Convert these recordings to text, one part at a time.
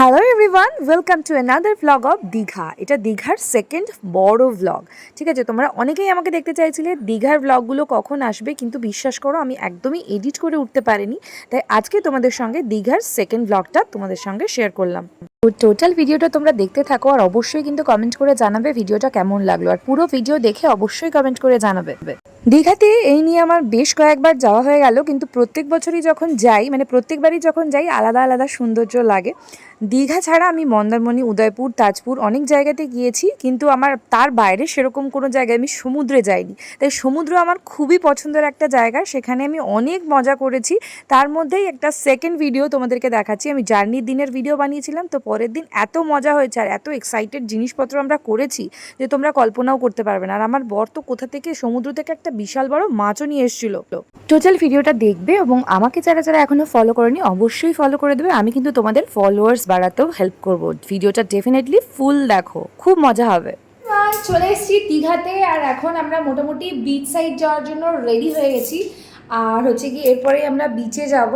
Hello everyone welcome to another vlog of Digha এটা দীঘার second বড় ভ্লগ ঠিক আছে, তোমরা অনেকেই আমাকে দেখতে চাইছিলে দীঘার ভ্লগগুলো কখন আসবে, কিন্তু বিশ্বাস করো, আমি একদমই এডিট করে উঠতে পারিনি। তাই আজকে তোমাদের সঙ্গে দীঘার সেকেন্ড ভ্লগটা তোমাদের সঙ্গে শেয়ার করলাম। তো টোটাল ভিডিওটা তোমরা দেখতে থাকো আর অবশ্যই কিন্তু কমেন্ট করে জানাবে ভিডিওটা কেমন লাগল। আর পুরো ভিডিও দেখে অবশ্যই কমেন্ট করে জানাবে। দীঘাতে এই নিয়ে আমার বেশ কয়েকবার যাওয়া হয়ে গেল, কিন্তু প্রত্যেক বছরই যখন যাই মানে প্রত্যেকবারই যখন যাই, আলাদা আলাদা সৌন্দর্য লাগে। দীঘা ছাড়া আমি মন্দারমণি, উদয়পুর, তাজপুর অনেক জায়গাতে গিয়েছি, কিন্তু আমার তার বাইরে সেরকম কোনো জায়গায় আমি সমুদ্রে যাইনি। তাই সমুদ্র আমার খুবই পছন্দের একটা জায়গা, সেখানে আমি অনেক মজা করেছি। তার মধ্যেই একটা সেকেন্ড ভিডিও তোমাদেরকে দেখাচ্ছি। আমি জার্নির দিনের ভিডিও বানিয়েছিলাম, তো পরের দিন এত মজা হয়েছে আর এত এক্সাইটেড জিনিসপত্র আমরা করেছি যে তোমরা কল্পনাও করতে পারবে না। আর আমার বর তো কোথা থেকে, সমুদ্র থেকে একটা বিশাল বড় মাছও নিয়ে এসেছিল। টোটাল ভিডিওটা দেখবে এবং আমাকে যারা যারা এখনও ফলো করেনি, অবশ্যই ফলো করে দেবে। আমি কিন্তু তোমাদের ফলোয়ার্স বাড়াতেও হেল্প করব। ভিডিওটা ডেফিনেটলি ফুল দেখো। খুব মজা হবে। চলে এসেছি দীঘাতে আর এখন আমরা মোটামুটি বিচ সাইড যাওয়ার জন্য রেডি হয়ে গেছি। আর হচ্ছে কি এরপরে আমরা বিচে যাব।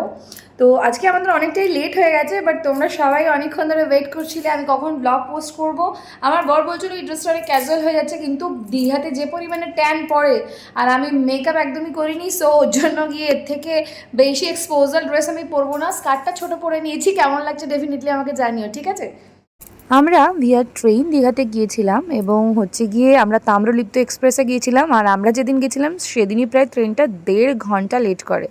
তো আজকে আমাদের অনেকটাই লেট হয়ে গেছে বাট তোমরা সবাই অনেকক্ষণ ধরে ওয়েট করছিলে, আমি কখন ব্লগ পোস্ট করব। আমার বর বলছিল এই ড্রেসটা অনেক ক্যাজুয়াল হয়ে যাচ্ছে, কিন্তু দীঘাতে যে পরিমাণে ট্যান পড়ে, আর আমি মেকআপ একদমই করিনি সো ওর জন্য গিয়ে এর থেকে বেশি এক্সপোজাল ড্রেস আমি পরবো না। স্কার্টটা ছোটো পরে নিয়েছি, কেমন লাগছে ডেফিনেটলি আমাকে জানিও, ঠিক আছে? আমরা ভিয়া ট্রেন দীঘাতে গিয়েছিলাম এবং হচ্ছে গিয়ে আমরা তাম্রলিপ্ত এক্সপ্রেসে গিয়েছিলাম আর আমরা যেদিন গেছিলাম সেদিনই প্রায় ট্রেনটা দেড় ঘণ্টা লেট করে।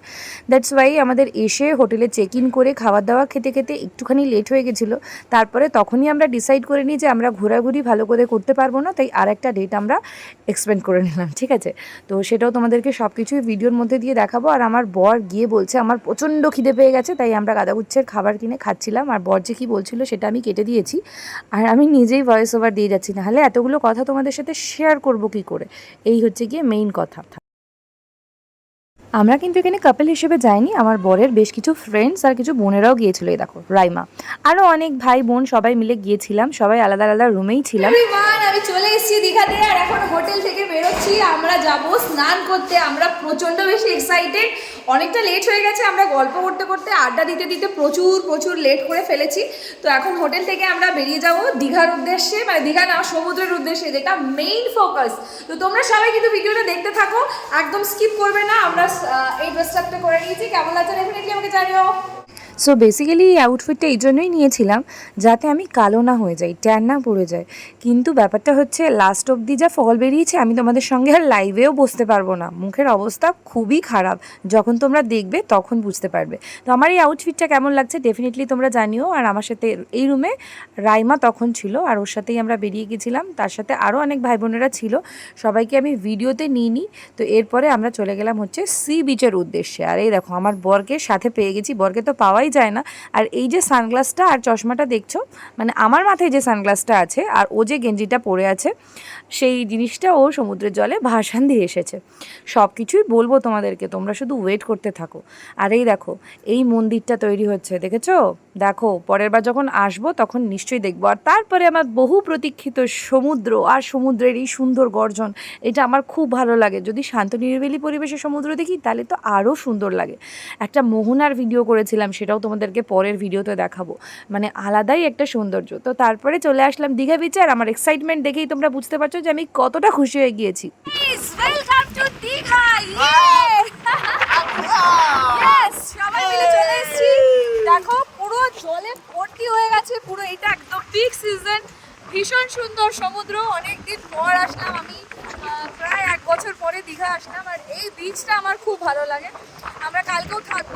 দ্যাটস ওয়াই আমাদের এসে হোটেলে চেক ইন করে খাবার দাওয়া খেতে খেতে একটুখানি লেট হয়ে গেছিল। তারপরে তখনই আমরা ডিসাইড করে নিই যে আমরা ঘোরাঘুরি ভালো করে করতে পারব না, তাই আর একটা ডেট আমরা এক্সপেন্ড করে নিলাম, ঠিক আছে? তো সেটাও তোমাদেরকে সব কিছুই ভিডিওর মধ্যে দিয়ে দেখাবো। আর আমার বর গিয়ে বলছে, আমার প্রচণ্ড খিদে পেয়ে গেছে, তাই আমরা গাদাগুচ্ছের খাবার কিনে খাচ্ছিলাম। আর বর যে কী বলছিল সেটা আমি কেটে দিয়েছি। আর আমি নিজেই ভয়েস ওভার দিয়ে যাচ্ছি, নাহলে এতগুলো কথা তোমাদের সাথে শেয়ার করব কি করে? এই হচ্ছে গিয়ে মেইন কথা। আমরা কিন্তু এখানে কাপেল হিসেবে যাইনি, আমার বরের বেশ কিছু ফ্রেন্ডস আর কিছু বোনেরাও গিয়েছিল, এই দেখো, রাইমা। আরও অনেক ভাই বোন সবাই মিলে গিয়েছিলাম, সবাই আলাদা আলাদা রুমেই ছিলাম। আমি চলে এসেছি দীঘাতে, আর এখন হোটেল থেকে বেরোচ্ছি, আমরা যাব স্নান করতে, আমরা প্রচণ্ড বেশি এক্সাইটেড অনেকটা লেট হয়ে গেছে, আমরা গল্প করতে করতে আড্ডা দিতে দিতে প্রচুর প্রচুর লেট করে ফেলেছি। তো এখন হোটেল থেকে আমরা বেরিয়ে যাব দীঘার উদ্দেশ্যে মানে দীঘা না, সমুদ্রের উদ্দেশ্যে, যেটা মেইন ফোকাস তো তোমরা সবাই কিন্তু ভিডিওটা দেখতে থাকো, একদম স্কিপ করবে না। আমরা এই ড্রেসটা করে নিয়েছি। কেমন লাগছে ডেফিনেটলি আমাকে জানিও। সো বেসিক্যালি এই আউটফিটটা এই জন্যই নিয়েছিলাম যাতে আমি কালো না হয়ে যাই ট্যান না পড়ে যায়। কিন্তু ব্যাপারটা হচ্ছে লাস্ট অবধি যা ফল বেরিয়েছে, আমি তোমাদের সঙ্গে আর লাইভেও বসতে পারব না। মুখের অবস্থা খুবই খারাপ। যখন তোমরা দেখবে, তখন বুঝতে পারবে। তো আমার এই আউটফিটটা কেমন লাগছে ডেফিনেটলি তোমরা জানিও। আর আমার সাথে এই রুমে রাইমা তখন ছিল, আর ওর সাথেই আমরা বেরিয়ে গেছিলাম। তার সাথে আরও অনেক ভাই বোনেরা ছিল। সবাইকে আমি ভিডিওতে নিই নি। তো এরপরে আমরা চলে গেলাম হচ্ছে সি বিচের উদ্দেশ্যে। আর এই দেখো, আমার বরকে সাথে পেয়ে গেছি। বরকে তো পাওয়াই যায় না। আর এই যে সানগ্লাসটা আর চশমাটা দেখছ মানে আমার মাথায় যে সানগ্লাসটা আছে আর ও যে গেঞ্জিটা পরে আছে, সেই জিনিসটা ও সমুদ্রের জলে ভাসান দিয়ে এসেছে। সব কিছুই বলব তোমাদেরকে, তোমরা শুধু ওয়েট করতে থাকো। আর এই দেখো, এই মন্দিরটা তৈরি হচ্ছে, দেখেছ? দেখো, পরের বার যখন আসব তখন নিশ্চয়ই দেখব। আর তারপরে আমার বহু প্রতীক্ষিত সমুদ্র আর সমুদ্রের এই সুন্দর গর্জন, এটা আমার খুব ভালো লাগে। যদি শান্ত নিরিবিলি পরিবেশে সমুদ্র দেখি তাহলে তো আরও সুন্দর লাগে। একটা মোহনার ভিডিও করেছিলাম, সেটাও তোমাদেরকে পরের ভিডিওতে দেখাবো। মানে আলাদাই একটা সৌন্দর্য। তো তারপরে চলে আসলাম দীঘা বিচে আর আমার এক্সাইটমেন্ট দেখেই তোমরা বুঝতে পারছ যে আমি কতটা খুশি হয়ে গিয়েছি। দেখো, পুরো জলে ভর্তি হয়ে গেছে, পুরো এটা একদম পিক সিজন ভীষণ সুন্দর সমুদ্র, অনেকদিন পর আসলাম আমি। প্রায় এক বছর পরে দীঘা আসলাম, আর এই বিচটা আমার খুব ভালো লাগে। আমরা কালকেও থাকব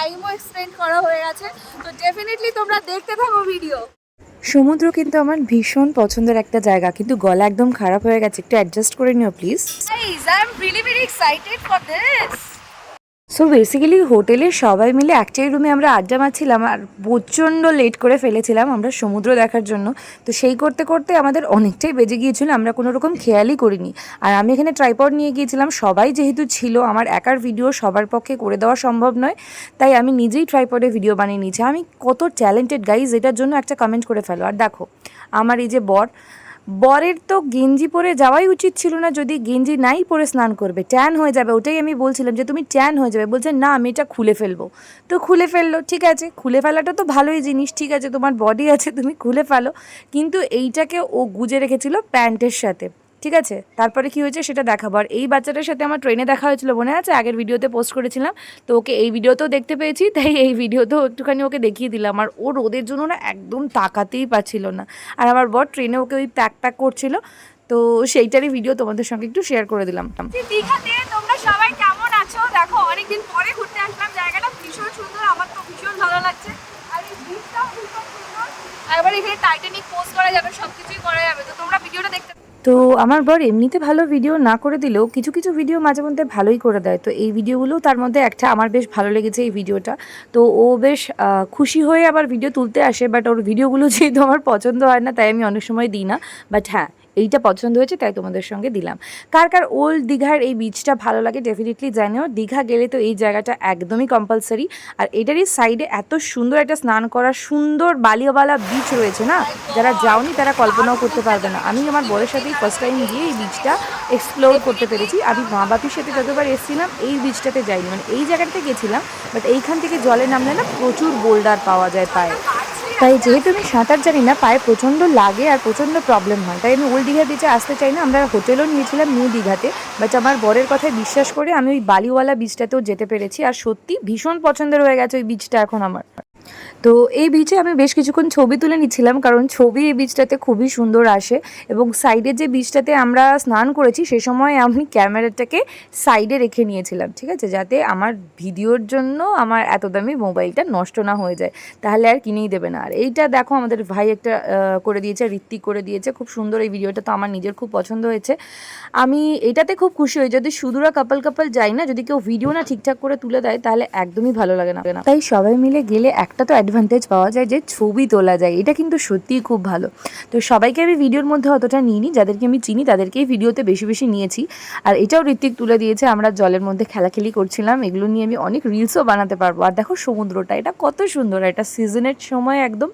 টাইমও এক্সটেন্ড করা হয়ে গেছে। তো ডেফিনেটলি তোমরা দেখতে থাকো ভিডিও সমুদ্র কিন্তু আমার ভীষণ পছন্দের একটা জায়গা কিন্তু গলা একদম খারাপ হয়ে গেছে। একটু অ্যাডজাস্ট করে নিও please I am really very excited for this. So basically হোটেলে সবাই মিলে একটাই রুমে আমরা আড্ডা মারছিলাম আর প্রচণ্ড লেট করে ফেলেছিলাম আমরা সমুদ্র দেখার জন্য। তো সেই করতে করতে আমাদের অনেকটাই বেজে গিয়েছিল, আমরা কোনো রকম খেয়ালই করিনি। আর আমি এখানে ট্রাইপড নিয়ে গিয়েছিলাম, সবাই যেহেতু ছিল, আমার একার ভিডিও সবার পক্ষে করে দেওয়া সম্ভব নয়, তাই আমি নিজেই ট্রাইপডে ভিডিও বানিয়ে নিয়েছি। আমি কত ট্যালেন্টেড গাইজ এটার জন্য একটা কমেন্ট করে ফেলো। আর দেখো, আমার এই যে বর বরের তো গেঞ্জি পরে যাওয়াই উচিত ছিল না, যদি গেঞ্জি নাই পরে স্নান করবে। ট্যান হয়ে যাবে, ওটাই আমি বলছিলাম যে তুমি ট্যান হয়ে যাবে। বলছে, না, আমি এটা খুলে ফেলব। তো খুলে ফেলল, ঠিক আছে, খুলে ফেলাটা তো ভালোই জিনিস, ঠিক আছে, তোমার বডি আছে, তুমি খুলে ফেলো। কিন্তু এইটাকে ও গুজে রেখেছিল প্যান্টের সাথে। ঠিক আছে? তারপরে কি হয়েছে সেটা দেখাবো। আর এই বাচ্চাটার সাথে আমার ট্রেনে দেখা হয়েছিল মনে আছে? আগের ভিডিওতে পোস্ট করেছিলাম। তো ওকে এই ভিডিওতেও দেখতে পেয়েছি, তাই এই ভিডিওতেও একটুখানি ওকে দেখিয়ে দিলাম। আর ও রোদের জন্য না একদম তাকাতেই পাচ্ছিল না। আর আমার বর ট্রেনে ওকে ওই প্যাক প্যাক করছিল। তো সেইটারই ভিডিও তোমাদের সঙ্গে একটু শেয়ার করে দিলাম। দীঘাতে তোমরা সবাই কেমন আছো? দেখো, অনেকদিন পরে ঘুরতে আসলাম। জায়গাটা ভীষণ সুন্দর, আমার তো ভীষণ ভালো লাগছে। আর এই এখানে টাইটানিক পোস্ট করা যাবে সব কিছুই করা যাবে। তো তোমরা ভিডিওটা দেখতে তো আমার বর এমনিতে ভালো ভিডিও না করে দিলেও কিছু কিছু ভিডিও মাঝে মধ্যে ভালোই করে দেয়। তো এই ভিডিওগুলো তার মধ্যে একটা আমার বেশ ভালো লেগেছে এই ভিডিওটা তো ও বেশ খুশি হয়ে আবার ভিডিও তুলতে আসে বাট ওর ভিডিওগুলো যেহেতু আমার পছন্দ হয় না, তাই আমি অনেক সময় দিই না। বাট হ্যাঁ এইটা পছন্দ হয়েছে, তাই তোমাদের সঙ্গে দিলাম। কার কার ওল্ড দীঘার এই বিচটা ভালো লাগে ডেফিনেটলি জানিও। দীঘা গেলে তো এই জায়গাটা একদমই কম্পালসারি আর এটারই সাইডে এত সুন্দর একটা স্নান করার সুন্দর বালিওয়ালা বিচ রয়েছে না? যারা যাওনি তারা কল্পনাও করতে পারবে না। আমি আমার বরের সাথেই ফার্স্ট টাইম গিয়ে এই বিচটা এক্সপ্লোর করতে পেরেছি। আমি মা বাপির সাথে যতবার এসেছিলাম, এই বিচটাতে যাইনি। মানে এই জায়গাটাতে গেছিলাম বাট এইখান থেকে জলে নামলে না প্রচুর বোল্ডার পাওয়া যায় পায়ে। তাই যেহেতু আমি সাঁতার জানি না, পায়ে প্রচণ্ড লাগে আর প্রচণ্ড প্রবলেম হয়। তাই আমি ওল্ড দীঘা বিচে আসতে চাই না। আমরা হোটেলও নিয়েছিলাম নিউ দীঘাতে বাট আমার বরের কথায় বিশ্বাস করে আমি ওই বালিওয়ালা বিচটাতেও যেতে পেরেছি। আর সত্যি ভীষণ পছন্দের হয়ে গেছে ওই বিচটা এখন আমার। তো এই বিচে আমি বেশ কিছুক্ষণ ছবি তুলে নিচ্ছিলাম, কারণ ছবি এই বিচটাতে খুবই সুন্দর আসে এবং সাইডে যে বিচটাতে আমরা স্নান করেছি, সে সময় আমি ক্যামেরাটাকে সাইডে রেখে নিয়েছিলাম, ঠিক আছে? যাতে আমার ভিডিওর জন্য আমার এত দামি মোবাইলটা নষ্ট না হয়ে যায়, তাহলে আর কিনেই দেবে না। আর এইটা দেখো, আমাদের ভাই একটা করে দিয়েছে, ঋত্বিক করে দিয়েছে, খুব সুন্দর এই ভিডিওটা তো আমার নিজের খুব পছন্দ হয়েছে। আমি এটাতে খুব খুশি হই, যদি শুধুরা কাপল কাপল যাই না, যদি কেউ ভিডিও না ঠিকঠাক করে তুলে দেয়, তাহলে একদমই ভালো লাগে না। তাই সবাই মিলে গেলে একটা তো অ্যাডভান্টেজ পাওয়া যায় যে ছবি তোলা যায়। এটা কিন্তু সত্যিই খুব ভালো। তো সবাইকে আমি ভিডিওর মধ্যে অতটা নিইনি, যাদেরকে আমি চিনি তাদেরকেই ভিডিওতে বেশি বেশি নিয়েছি। আর এটাও ঋত্বিক তুলে দিয়েছে, আমরা জলের মধ্যে খেলাখেলি করছিলাম, এগুলো নিয়ে আমি অনেক রিলসও বানাতে পারব। আর দেখো সমুদ্রটা, এটা কত সুন্দর, এটা সিজনের সময় একদম।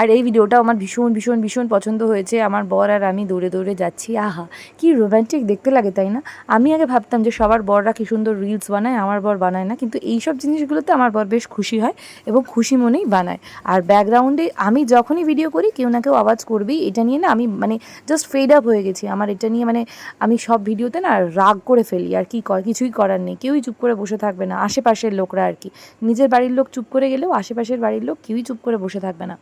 আর এই ভিডিওটা আমার ভীষণ ভীষণ ভীষণ পছন্দ হয়েছে। আমার বর আর আমি দৌড়ে দৌড়ে যাচ্ছি। আহা, কি রোম্যান্টিক দেখতে লাগে, তাই না? আমি আগে ভাবতাম যে সবার বররা কি সুন্দর রিলস বানায়, আমার বর বানায় না। কিন্তু এই সব জিনিসগুলোতে আমার বর বেশ খুশি হয় এবং খুশি মনেই বানায়। আর ব্যাকগ্রাউন্ডে আমি যখনই ভিডিও করি, কেউ না কেউ আওয়াজ করবেই। এটা নিয়ে না আমি মানে জাস্ট ফেড আপ হয়ে গেছি। আমার এটা নিয়ে মানে আমি সব ভিডিওতে না রাগ করে ফেলি। আর কি কর, কিছুই করার নেই। কেউই চুপ করে বসে থাকবে না। আশেপাশের লোকরা আর কি। নিজের বাড়ির লোক চুপ করে গেলেও আশেপাশের বাড়ির লোক কেউই চুপ করে বসে থাকবে না।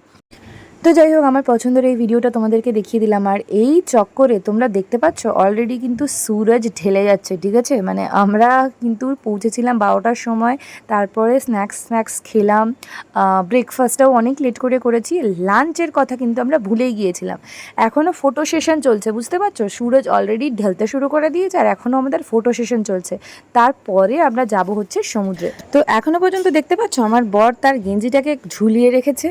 তো যাই হোক, আমার পছন্দের এই ভিডিওটা তোমাদেরকে দেখিয়ে দিলাম। আর এই চক্করে তোমরা দেখতে পাচ্ছ অলরেডি কিন্তু সুরজ ঢেলে যাচ্ছে, ঠিক আছে? মানে আমরা কিন্তু পৌঁছেছিলাম বারোটার সময়, তারপরে স্ন্যাক্স স্ন্যাক্স খেলাম ব্রেকফাস্টটাও অনেক লেট করে করেছি লাঞ্চের কথা কিন্তু আমরা ভুলেই গিয়েছিলাম। এখনও ফটো সেশন চলছে, বুঝতে পারছ? সুরজ অলরেডি ঢেলতে শুরু করে দিয়েছে, আর এখনও আমাদের ফটো সেশন চলছে। তারপরে আমরা যাব হচ্ছে সমুদ্রে। তো এখনও পর্যন্ত দেখতে পাচ্ছ, আমার বর তার গেঞ্জিটাকে ঝুলিয়ে রেখেছে।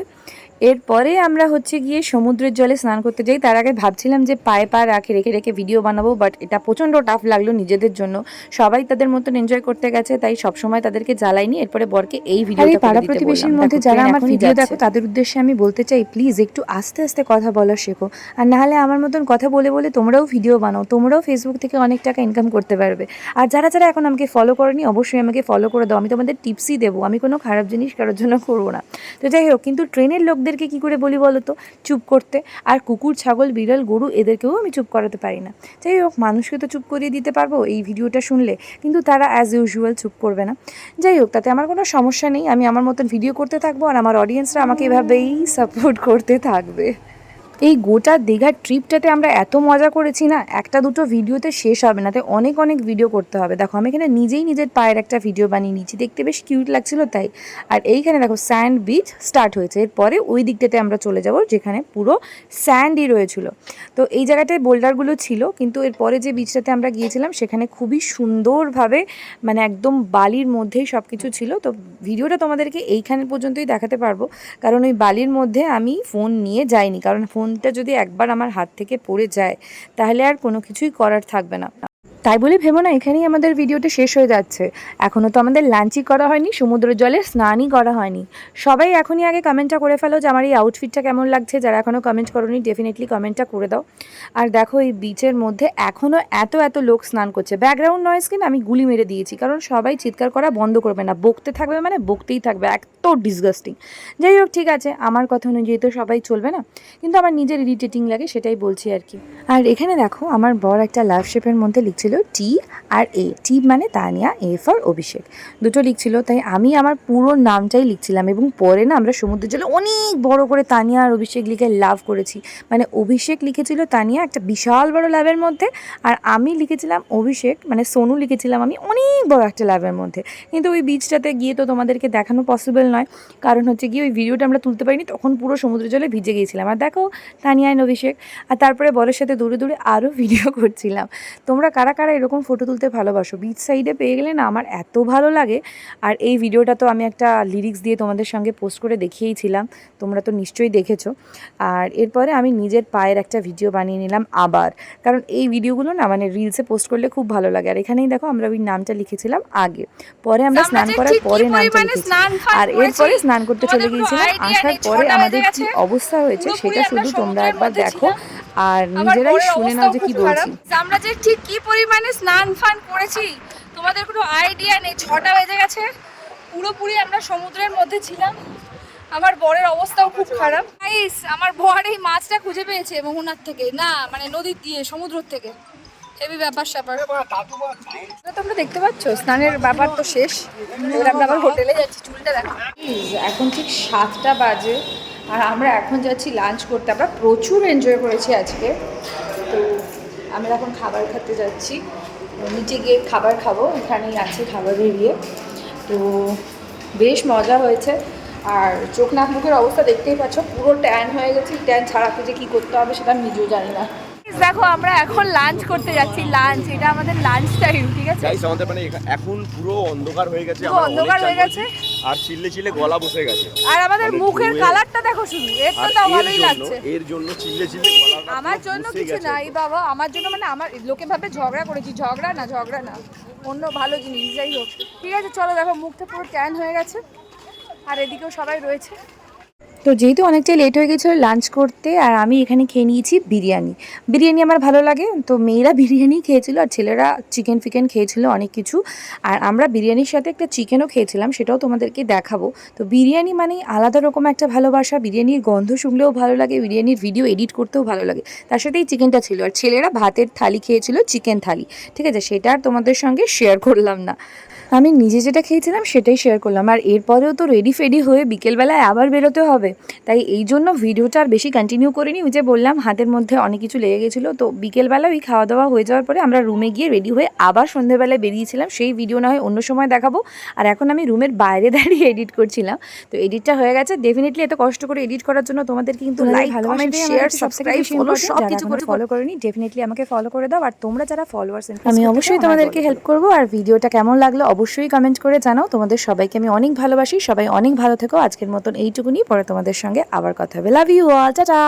এরপরে আমরা হচ্ছে গিয়ে সমুদ্রের জলে স্নান করতে যাই। তার আগে ভাবছিলাম যে পায়ে পা রাখে রেখে রেখে ভিডিও বানাবো বাট এটা প্রচণ্ড টাফ লাগল নিজেদের জন্য। সবাই তাদের মতন এনজয় করতে গেছে তাই সবসময় তাদেরকে জ্বালাইনি। এরপরে বরকে এই ভিডিও পাড়া প্রতিবেশীর মধ্যে যারা আমার ভিডিও দেখো তাদের উদ্দেশ্যে আমি বলতে চাই প্লিজ একটু আস্তে আস্তে কথা বলা শেখো। আর নাহলে আমার মতন কথা বলে বলে তোমরাও ভিডিও বানাও। তোমরাও ফেসবুক থেকে অনেক টাকা ইনকাম করতে পারবে। আর যারা যারা এখন আমাকে ফলো করেনি অবশ্যই আমাকে ফলো করে দাও। আমি তোমাদের টিপসই দেবো। আমি কোনো খারাপ জিনিস কারোর জন্য করব না। তো যাই হোক কিন্তু ট্রেনের লোকদেরকে কি করে বলি বলো তো? চুপ করতে। আর কুকুর, ছাগল, বিড়াল, গরু এদেরকেও আমি চুপ করাতে পারি না। যাই হোক, মানুষকে তো চুপ করিয়ে দিতে পারব, এই ভিডিওটা শুনলে। কিন্তু তারা অ্যাজ ইউজুয়াল চুপ করবে না। যাই হোক, তাতে আমার কোনো সমস্যা নেই। আমি আমার মতন ভিডিও করতে থাকব আর আমার অডিয়েন্সরা আমাকে এভাবেই সাপোর্ট করতে থাকবে। এই গোটা দীঘার ট্রিপটাতে আমরা এত মজা করেছি না, একটা দুটো ভিডিওতে শেষ হবে না, তাই অনেক অনেক ভিডিও করতে হবে। দেখো, আমি এখানে নিজেই নিজের পায়ের একটা ভিডিও বানিয়ে নিয়েছি, দেখতে বেশ কিউট লাগছিল তাই। আর এইখানে দেখো স্যান্ড বিচ স্টার্ট হয়েছে। এরপরে ওই দিকটাতে আমরা চলে যাব, যেখানে পুরো স্যান্ডই রয়েছিল। তো এই জায়গাটায় বোল্ডারগুলো ছিল, কিন্তু এরপরে যে বিচটাতে আমরা গিয়েছিলাম, সেখানে খুবই সুন্দরভাবে মানে একদম বালির মধ্যেই সব কিছু ছিল। তো ভিডিওটা তোমাদেরকে এইখানে পর্যন্তই দেখাতে পারব। কারণ ওই বালির মধ্যে আমি ফোন নিয়ে যাইনি, কারণ ফোনটা যদি একবার আমার হাত থেকে পড়ে যায়, তাহলে আর কোনো কিছুই করার থাকবে না। তাই বলে ভেবো না, এখানেই আমাদের ভিডিওটা শেষ হয়ে যাচ্ছে। এখনও তো আমাদের লাঞ্চই করা হয়নি সমুদ্র জলে স্নানই করা হয়নি। সবাই এখনই আগে কমেন্টটা করে ফেলো যে আমার এই আউটফিটটা কেমন লাগছে। যারা এখনও কমেন্ট করোনি ডেফিনেটলি কমেন্টটা করে দাও। আর দেখো এই বিচের মধ্যে এখনও এত এত লোক স্নান করছে। ব্যাকগ্রাউন্ড নয়েজ কিনা আমি গুলি মেরে দিয়েছি, কারণ সবাই চিৎকার করা বন্ধ করবে না। বকতে থাকবে মানে বকতেই থাকবে, এত ডিসগাস্টিং যাই হোক, ঠিক আছে, আমার কথা অনুযায়ী তো সবাই চলবে না, কিন্তু আমার নিজের ইরিটেটিং লাগে, সেটাই বলছি আর কি। আর এখানে দেখো, আমার বর একটা লাভ শেপের মধ্যে লিখছিল টি আর এ টি মানে তানিয়া এ ফর অভিষেক। দুটো লিখছিল, তাই আমি আমার পুরো নামটাই লিখছিলাম এবং পরে না আমরা সমুদ্র জলে অনেক বড় করে তানিয়া আর অভিষেক লিখে লাভ করেছি। মানে অভিষেক লিখেছিল তানিয়া একটা বিশাল বড় লাভের মধ্যে আর আমি লিখেছিলাম অভিষেক মানে সোনু লিখেছিলাম আমি অনেক বড় একটা লাভের মধ্যে। কিন্তু ওই বিচটাতে গিয়ে তো তোমাদেরকে দেখানো পসিবল নয়। কারণ হচ্ছে গিয়ে ওই ভিডিওটা আমরা তুলতে পারিনি, তখন পুরো সমুদ্র জলে ভিজে গিয়েছিলাম। আর দেখো তানিয়া অভিষেক। আর তারপরে বরের সাথে দূরে দূরে আরও ভিডিও করছিলাম। তোমরা কারা কারা এরকম ফটো তুলতে ভালোবাসো? বিচ সাইডে পেয়ে গেলে না আমার এত ভালো লাগে। আর এই ভিডিওটা তো আমি একটা লিরিক্স দিয়ে তোমাদের সঙ্গে পোস্ট করে দেখিয়েইছিলাম তোমরা তো নিশ্চয়ই দেখেছ। আর এরপরে আমি নিজের পায়ের একটা ভিডিও বানিয়ে নিলাম আবার। কারণ এই ভিডিওগুলো না মানে রিলসে পোস্ট করলে খুব ভালো লাগে। আর এখানেই দেখো আমরা ওই নামটা লিখেছিলাম আগে। পরে আমরা স্নান করার পরে নামটা লিখেছি। আর এরপরে স্নান করতে চলে গিয়েছিলাম। আসার পরে আমাদের কি অবস্থা হয়েছে সেটা শুধু তোমরা একবার দেখো। আর আমার নিজেরাই বরের শুনে নাও যে কি খুব খারাপ। বলছি। আমরা যে ঠিক কি পরিমাণে স্নান ফান করেছি তোমাদের কোনো আইডিয়া নেই। ছটা বেজে গেছে পুরোপুরি আমরা সমুদ্রের মধ্যে ছিলাম। আমার বরের অবস্থাও খুব খারাপ। গাইস আমার বর এই মাছটা খুঁজে পেয়েছে মোহনার থেকে। না মানে নদীর দিয়ে সমুদ্র থেকে। হেভি ব্যাপার স্যাপার। এটা তোমরা দেখতে পাচ্ছ? স্নানের ব্যাপার তো শেষ। এবার আমরা আবার হোটেলে যাচ্ছি। চুলটা দেখো। এখন ঠিক সাতটা বাজে। আর আমরা এখন যাচ্ছি লাঞ্চ করতে। আমরা প্রচুর এনজয় করেছি আজকে। তো আমরা এখন খাবার খেতে যাচ্ছি। নিচে গিয়ে খাবার খাব, এখানেই আছে খাবারের ইয়ে তো বেশ মজা হয়েছে। আর চোখ নাক মুখের অবস্থা দেখতেই পাচ্ছ, পুরো ট্যান হয়ে গেছে। ট্যান ছাড়াতে যে কী করতে হবে সেটা আমি নিজেও জানি না। দেখো আমরা এখন লাঞ্চ করতে যাচ্ছি লাঞ্চ এটা আমাদের লাঞ্চ টাইম ঠিক আছে? গাইস আমাদের মানে এখন পুরো অন্ধকার হয়ে গেছে অন্ধকার হয়ে গেছে। আর চিল্লে চিল্লে গলা বসে গেছে। আর আমাদের মুখের কালারটা দেখো শুধু এর তো তাও ভালোই লাগছে। এর জন্য চিল্লে চিল্লে গলা আমার জন্য কিছু নাই বাবা আমার জন্য মানে আমার লোকে ভাবে ঝগড়া করেছি ঝগড়া না ঝগড়া না অন্য ভালো জিনিস যাই হোক। ঠিক আছে চলো দেখো মুখটা পুরো ট্যান হয়ে গেছে আর এদিকেও সবাই রয়েছে। তো যেহেতু অনেকটাই লেট হয়ে গেছিল লাঞ্চ করতে, আর আমি এখানে খেয়ে নিয়েছি বিরিয়ানি। বিরিয়ানি আমার ভালো লাগে, তো মেয়েরা বিরিয়ানি খেয়েছিল আর ছেলেরা চিকেন ফিকেন খেয়েছিল অনেক কিছু। আর আমরা বিরিয়ানির সাথে একটা চিকেনও খেয়েছিলাম, সেটাও তোমাদেরকে দেখাবো। তো বিরিয়ানি মানে আলাদা রকম একটা ভালোবাসা, বিরিয়ানির গন্ধ শুনলেও ভালো লাগে, বিরিয়ানির ভিডিও এডিট করতেও ভালো লাগে। তার সাথেই চিকেনটা ছিল, আর ছেলেরা ভাতের থালি খেয়েছিল চিকেন থালি, ঠিক আছে? সেটা আর তোমাদের সঙ্গে শেয়ার করলাম না। আমি নিজে যেটা খেয়েছিলাম সেটাই শেয়ার করলাম। আর এরপরেও তো রেডি ফেডি হয়ে বিকেলবেলায় আবার বেরোতে হবে। তাই এই জন্য ভিডিওটা আর বেশি কন্টিনিউ করিনি। ওই যে বললাম হাতের মধ্যে অনেক কিছু লেগে গেছিল। তো বিকেলবেলা ওই খাওয়া দাওয়া হয়ে যাওয়ার পরে আমরা রুমে গিয়ে রেডি হয়ে আবার সন্ধ্যেবেলায় বেরিয়েছিলাম। সেই ভিডিও না হয় অন্য সময় দেখাবো। আর এখন আমি রুমের বাইরে দাঁড়িয়ে এডিট করছিলাম। তো এডিটটা হয়ে গেছে। ডেফিনেটলি এত কষ্ট করে এডিট করার জন্য তোমাদেরকে কিন্তু like comment share subscribe follow সব কিছু করে ফলো করেনি ডেফিনেটলি আমাকে ফলো করে দাও। আর তোমরা যারা ফলোয়ার্স আমি অবশ্যই তোমাদেরকে হেল্প করব। আর ভিডিওটা কেমন লাগল অবশ্যই কমেন্ট করে জানাও। তোমাদের সবাইকে আমি অনেক ভালোবাসি। সবাই অনেক ভালো থেকো। আজকের মতন এইটুকুনি। পরে তোমাদের সঙ্গে আবার কথা হবে। Love you all tata